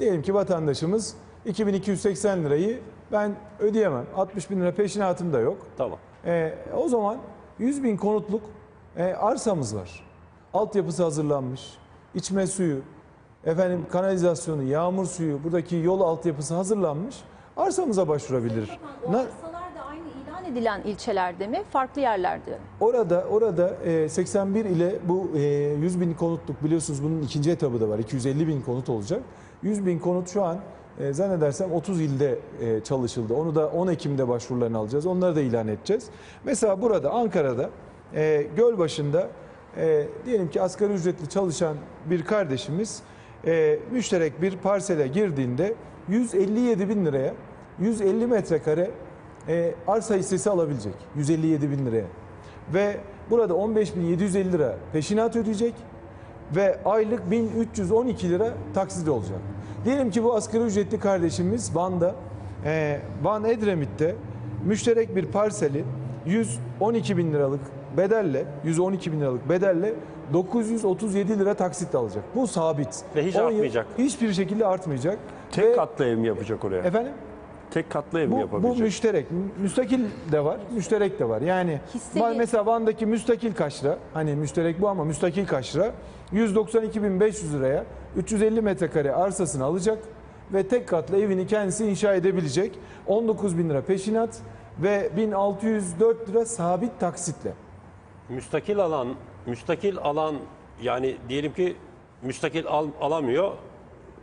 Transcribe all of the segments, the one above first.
Diyelim ki vatandaşımız 2280 lirayı ben ödeyemem. 60 bin lira peşinatım da yok. Tamam. E, o zaman 100 bin konutluk e, arsamız var. Altyapısı hazırlanmış. içme suyu, efendim kanalizasyonu, yağmur suyu, buradaki yol altyapısı hazırlanmış. Arsamıza başvurabilir. O Na- arsalar da aynı ilan edilen ilçelerde mi? Farklı yerlerde mi? Orada orada e, 81 ile bu e, 100 bin konutluk biliyorsunuz bunun ikinci etabı da var. 250 bin konut olacak. 100 bin konut şu an e, zannedersem 30 ilde e, çalışıldı. Onu da 10 Ekim'de başvurularını alacağız. Onları da ilan edeceğiz. Mesela burada Ankara'da e, Gölbaşı'nda e, diyelim ki asgari ücretli çalışan bir kardeşimiz e, müşterek bir parsele girdiğinde 157 bin liraya 150 metrekare e, arsa hissesi alabilecek 157 bin liraya. Ve burada 15.750 lira peşinat ödeyecek ve aylık 1312 lira taksidi olacak. Diyelim ki bu asgari ücretli kardeşimiz Van'da, e, Van Edremit'te müşterek bir parseli 112 bin liralık bedelle, 112 bin liralık bedelle 937 lira taksit alacak. Bu sabit. Ve hiç 10 yıl artmayacak. Hiçbir şekilde artmayacak. Tek Ve- katlı ev mi yapacak oraya? Efendim? Tek katlı ev Bu, bu yapabilecek? müşterek. Müstakil de var, müşterek de var. Yani Hisseli- mesela Van'daki müstakil kaç lira? Hani müşterek bu ama müstakil kaç lira? 192.500 liraya 350 metrekare arsasını alacak ve tek katlı evini kendisi inşa edebilecek. 19 bin lira peşinat ve 1604 lira sabit taksitle. Müstakil alan, müstakil alan yani diyelim ki müstakil al, alamıyor.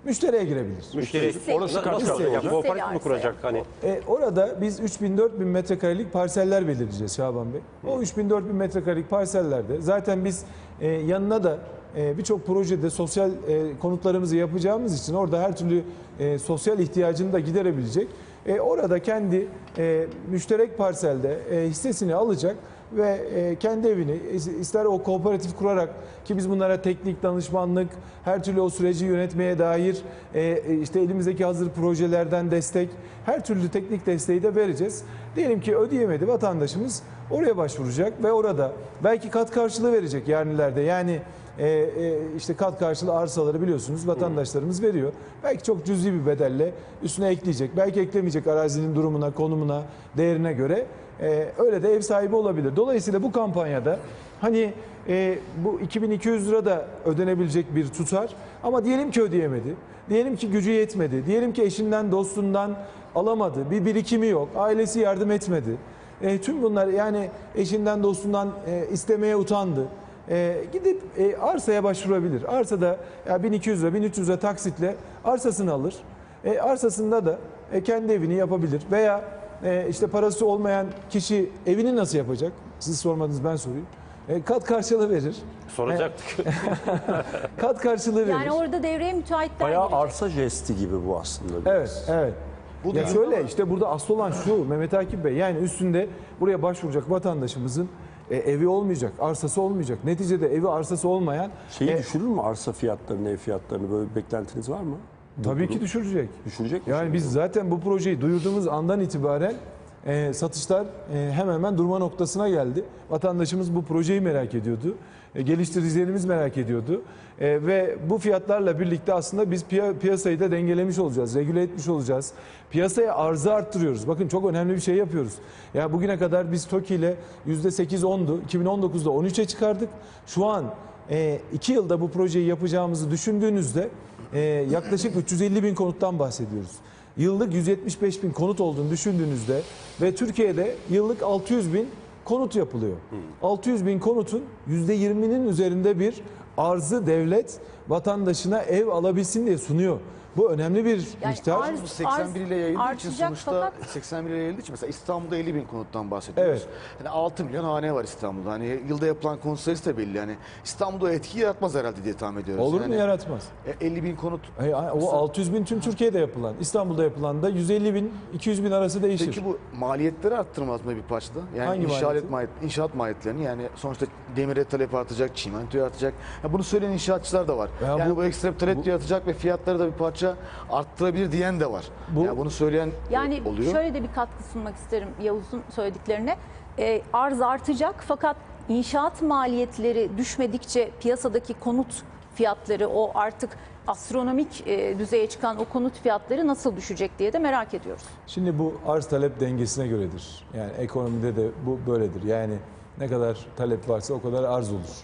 Müşteriye girebilir. Müşteri Hisse- orası kaç hisse- kalacak? Yani hisseli kooperatif mi kuracak hani? E, orada biz 3000-4000 metrekarelik parseller belirleyeceğiz Şaban Bey. O 3000-4000 metrekarelik parsellerde zaten biz e, yanına da e, birçok projede sosyal e, konutlarımızı yapacağımız için orada her türlü e, sosyal ihtiyacını da giderebilecek. E, orada kendi e, müşterek parselde e, hissesini alacak ve e, kendi evini ister o kooperatif kurarak ki biz bunlara teknik danışmanlık, her türlü o süreci yönetmeye dair e, işte elimizdeki hazır projelerden destek, her türlü teknik desteği de vereceğiz. Diyelim ki ödeyemedi vatandaşımız oraya başvuracak ve orada belki kat karşılığı verecek yarın ileride. Yani e, e, işte kat karşılığı arsaları biliyorsunuz vatandaşlarımız veriyor. Belki çok cüzi bir bedelle üstüne ekleyecek. Belki eklemeyecek arazinin durumuna, konumuna, değerine göre. E, öyle de ev sahibi olabilir. Dolayısıyla bu kampanyada hani e, bu 2200 lira da ödenebilecek bir tutar ama diyelim ki ödeyemedi. Diyelim ki gücü yetmedi. Diyelim ki eşinden, dostundan alamadı. Bir birikimi yok. Ailesi yardım etmedi. E, tüm bunlar yani eşinden, dostundan e, istemeye utandı. E, gidip e, arsaya başvurabilir. Arsada ya 1200 lira, 1300 lira taksitle arsasını alır. E, arsasında da e, kendi evini yapabilir. Veya e, işte parası olmayan kişi evini nasıl yapacak? Siz sormadınız ben sorayım. E, kat karşılığı verir. Soracaktık. Kat karşılığı verir. Yani orada devreye müteahhitler Bayağı girecek. arsa jesti gibi bu aslında. biraz. Evet, evet. Bu ya şöyle işte burada asıl olan şu Mehmet Akif Bey yani üstünde buraya başvuracak vatandaşımızın e, evi olmayacak, arsası olmayacak. Neticede evi arsası olmayan Şeyi e, düşürür mü arsa fiyatlarını, ev fiyatlarını böyle bir beklentiniz var mı? tabii ki düşürecek. Düşürecek mi? Yani biz zaten bu projeyi duyurduğumuz andan itibaren e, satışlar e, hemen hemen durma noktasına geldi. Vatandaşımız bu projeyi merak ediyordu. E, geliştiricilerimiz merak ediyordu. E, ve bu fiyatlarla birlikte aslında biz piya- piyasayı da dengelemiş olacağız, regüle etmiş olacağız. Piyasaya arzı arttırıyoruz. Bakın çok önemli bir şey yapıyoruz. Ya bugüne kadar biz TOKİ ile %8-10'du. 2019'da 13'e çıkardık. Şu an 2 yılda bu projeyi yapacağımızı düşündüğünüzde e, yaklaşık 350 bin konuttan bahsediyoruz. Yıllık 175 bin konut olduğunu düşündüğünüzde ve Türkiye'de yıllık 600 bin konut yapılıyor. 600 bin konutun %20'nin üzerinde bir arzı devlet vatandaşına ev alabilsin diye sunuyor. Bu önemli bir Yani miktar. arz- Bu 81 ile yayıldığı için artacak sonuçta fakat- 81 ile yayıldığı için mesela İstanbul'da 50 bin konuttan bahsediyoruz. Evet. Yani 6 milyon hane var İstanbul'da. Hani yılda yapılan konut sayısı da belli. Yani İstanbul'da etki yaratmaz herhalde diye tahmin ediyoruz. Olur mu yani, yaratmaz? e, 50 bin konut. E, O 600 bin tüm Türkiye'de yapılan, İstanbul'da yapılan da 150 bin, 200 bin arası değişir. Peki bu maliyetleri arttırmaz mı bir parçada? Yani Hangi inşaat, maliyeti? maliyet, inşaat maliyetlerini yani sonuçta demire talep artacak, çimentoya artacak. Ya bunu söyleyen inşaatçılar da var. Ya yani bu- bu, ekstra talep yaratacak ve fiyatları da bir parça arttırabilir diyen de var. Bu- ya bunu söyleyen Yani oluyor. şöyle de bir katkı sunmak isterim Yavuz'un söylediklerine. Ee, arz artacak fakat inşaat maliyetleri düşmedikçe piyasadaki konut fiyatları o artık astronomik e, düzeye çıkan o konut fiyatları nasıl düşecek diye de merak ediyoruz. Şimdi bu arz talep dengesine göredir. Yani ekonomide de bu böyledir. Yani ne kadar talep varsa o kadar arz olur.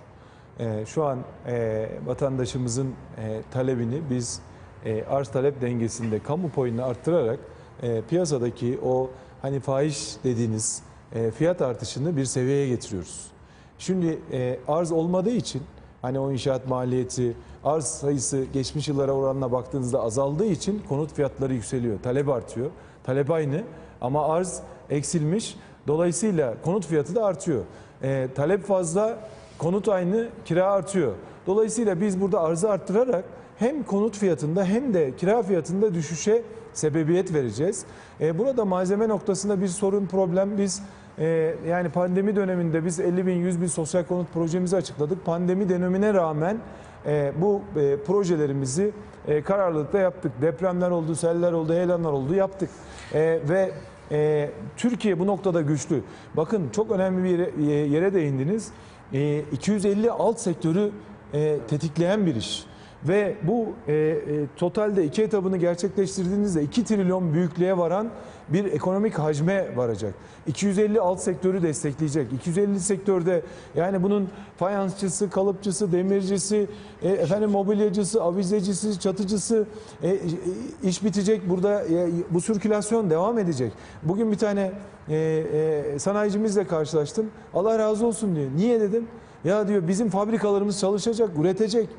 Ee, şu an e, vatandaşımızın e, talebini biz e, arz talep dengesinde kamu payını arttırarak e, piyasadaki o hani fahiş dediğiniz e, fiyat artışını bir seviyeye getiriyoruz. Şimdi arz olmadığı için hani o inşaat maliyeti, arz sayısı geçmiş yıllara oranla baktığınızda azaldığı için konut fiyatları yükseliyor. Talep artıyor. Talep aynı ama arz eksilmiş. Dolayısıyla konut fiyatı da artıyor. E, talep fazla, konut aynı, kira artıyor. Dolayısıyla biz burada arzı arttırarak hem konut fiyatında hem de kira fiyatında düşüşe sebebiyet vereceğiz. E, burada malzeme noktasında bir sorun, problem biz ee, yani pandemi döneminde biz 50 bin 100 bin sosyal konut projemizi açıkladık. Pandemi dönemine rağmen e, bu e, projelerimizi e, kararlılıkla yaptık. Depremler oldu, seller oldu, heyelanlar oldu yaptık. E, ve e, Türkiye bu noktada güçlü. Bakın çok önemli bir yere, değindiniz. E, 250 alt sektörü e, tetikleyen bir iş. Ve bu e, e, totalde iki etabını gerçekleştirdiğinizde 2 trilyon büyüklüğe varan bir ekonomik hacme varacak. 250 alt sektörü destekleyecek. 250 sektörde yani bunun fayansçısı, kalıpçısı, demircisi, e, efendim mobilyacısı, avizecisi, çatıcısı e, e, iş bitecek. Burada e, bu sirkülasyon devam edecek. Bugün bir tane e, e, sanayicimizle karşılaştım. Allah razı olsun diyor. Niye dedim? Ya diyor bizim fabrikalarımız çalışacak, üretecek.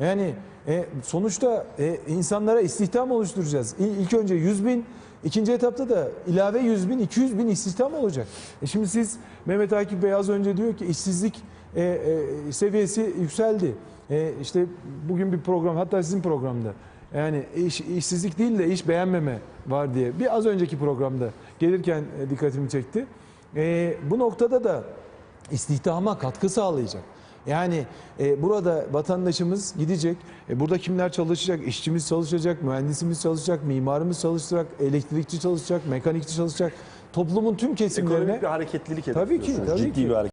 Yani e, sonuçta e, insanlara istihdam oluşturacağız. İ- İlk önce 100 bin, ikinci etapta da ilave 100 bin, 200 bin istihdam olacak. E şimdi siz Mehmet Akif Bey az önce diyor ki işsizlik e, e, seviyesi yükseldi. E, işte bugün bir program, hatta sizin programda. Yani iş, işsizlik değil de iş beğenmeme var diye. Bir az önceki programda gelirken e, dikkatimi çekti. E, bu noktada da istihdama katkı sağlayacak. Yani e, burada vatandaşımız gidecek. E, burada kimler çalışacak? İşçimiz çalışacak, mühendisimiz çalışacak, mimarımız çalışacak, elektrikçi çalışacak, mekanikçi çalışacak. Toplumun tüm kesimlerine Ekonomik bir hareketlilik Tabii ki, tabii Ciddi ki. bir hareket.